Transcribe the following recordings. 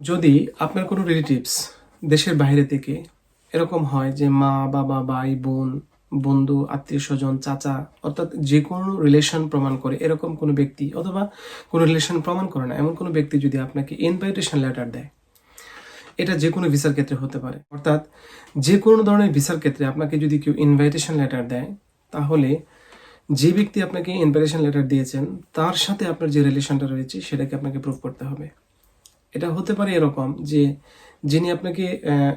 যদি আপনার কোনো রিলেটিভস দেশের বাইরে থেকে এরকম হয় যে মা, বাবা, ভাই, বোন, বন্ধু, আত্মীয় স্বজন, চাচা, অর্থাৎ যে কোনো রিলেশন প্রমাণ করে, এরকম কোনো ব্যক্তি অথবা কোনো রিলেশন প্রমাণ করে না, এমন কোনো ব্যক্তি যদি আপনাকে ইনভাইটেশন লেটার দেয়, এটা যে কোনো ভিসার ক্ষেত্রে হতে পারে। অর্থাৎ যে কোনো ধরনের ভিসার ক্ষেত্রে আপনাকে যদি কেউ ইনভাইটেশন লেটার দেয়, তাহলে যে ব্যক্তি আপনাকে ইনভাইটেশন লেটার দিয়েছেন, তার সাথে আপনার যে রিলেশনটা রয়েছে, সেটাকে আপনাকে প্রুভ করতে হবে। এটা হতে পারে এরকম যে যিনি আপনাকে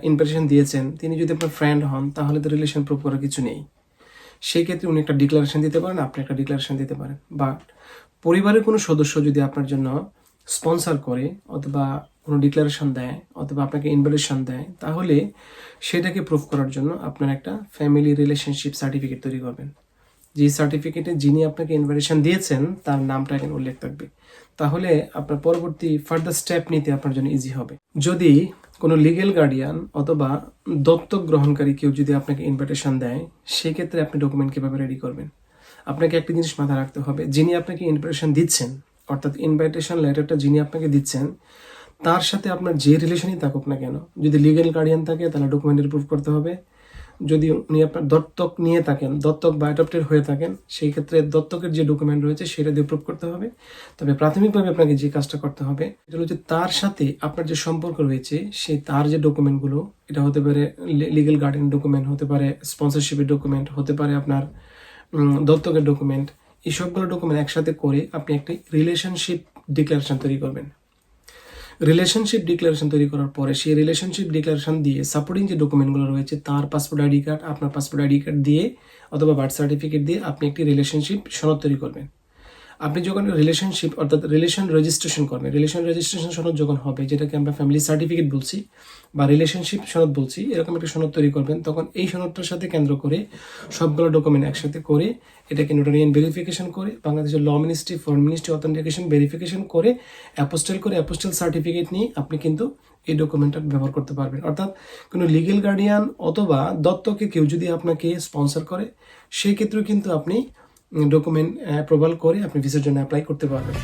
ইনভাইটেশন দিয়েছেন, তিনি যদি আপনার ফ্রেন্ড হন, তাহলে তো রিলেশন প্রুভ করার কিছু নেই। সেই ক্ষেত্রে উনি একটা ডিক্লারেশন দিতে পারেন, আপনি একটা ডিক্লারেশন দিতে পারেন। বাট পরিবারের কোনো সদস্য যদি আপনার জন্য স্পন্সর করে, অথবা কোনো ডিক্লারেশন দেয়, অথবা আপনাকে ইনভাইটেশন দেয়, তাহলে সেটাকে প্রুভ করার জন্য আপনার একটা ফ্যামিলি রিলেশনশিপ সার্টিফিকেট তৈরি করবেন। যে সার্টিফিকেটে যিনি আপনাকে ইনভাইটেশন দিয়েছেন, তার নামটা এখানে উল্লেখ থাকবে। তাহলে আপনার পরবর্তী ফার্দার স্টেপ নিতে আপনার জন্য ইজি হবে। যদি কোনো লিগেল গার্ডিয়ান অথবা দত্তক গ্রহণকারী কেউ যদি আপনাকে ইনভাইটেশন দেয়, সেক্ষেত্রে আপনি ডকুমেন্ট কীভাবে রেডি করবেন? আপনাকে একটা জিনিস মাথায় রাখতে হবে, যিনি আপনাকে ইনভাইটেশন দিচ্ছেন, অর্থাৎ ইনভাইটেশন লেটারটা যিনি আপনাকে দিচ্ছেন, তার সাথে আপনার যে রিলেশনই থাকুক না কেন, যদি লিগেল গার্ডিয়ান থাকে, তাহলে ডকুমেন্টের প্রুফ করতে হবে। যদি উনি আপনার দত্তক নিয়ে থাকেন, দত্তক বা অ্যাডপ্টেড হয়ে থাকেন, সেই ক্ষেত্রে দত্তকের যে ডকুমেন্ট রয়েছে সেটা দিয়ে প্রুভ করতে হবে। তবে প্রাথমিকভাবে আপনাকে যে কাজটা করতে হবে এটা হচ্ছে তার সাথে আপনার যে সম্পর্ক রয়েছে সেই তার যে ডকুমেন্টগুলো এটা হতে পারে লিগেল গার্ডেন ডকুমেন্ট হতে পারে স্পন্সরশিপের ডকুমেন্ট হতে পারে আপনার দত্তকের ডকুমেন্ট এই সবগুলো ডকুমেন্ট একসাথে করে আপনি একটি রিলেশনশিপ ডিক্লারেশন তৈরি করবেন। রিলেশনশিপ ডিক্লারেশন তৈরি করার পরে সেই রিলেশনশিপ ডিক্লারেশন দিয়ে সাপোর্টিং যে ডকুমেন্টগুলো রয়েছে, তার পাসপোর্ট আইডি কার্ড আপনার পাসপোর্ট আইডি কার্ড দিয়ে অথবা বার্থ সার্টিফিকেট দিয়ে আপনি একটি রিলেশনশিপ সনদ তৈরি করবেন। আপনি যখন রিলেশনশিপ অর্থাৎ রিলেশন রেজিস্ট্রেশন করবেন রিলেশন রেজিস্ট্রেশন সনদ যখন হবে, যেটাকে আমরা ফ্যামিলি সার্টিফিকেট বলছি বা রিলেশনশিপ সনদ বলছি, এরকম একটা সনদ তৈরি করবেন, তখন এই সনদটার সাথে কেন্দ্র করে সবগুলো ডকুমেন্ট একসাথে করে এটাকে নোটারিয়ান ভেরিফিকেশন করে, বাংলাদেশের law ministry foreign ministry authentication verification করে অ্যাপোস্টেল করে অ্যাপোস্টেল সার্টিফিকেট নিয়ে আপনি কিন্তু এই ডকুমেন্টটা ব্যবহার করতে পারবেন। অর্থাৎ কোনো লিগেল গার্ডিয়ান অথবা দত্তকে কেউ যদি আপনাকে স্পন্সর করে, সেক্ষেত্রেও কিন্তু আপনি ডকুমেন্ট অ্যাপ্রুভাল করে আপনি ভিসার জন্য অ্যাপ্লাই করতে পারবেন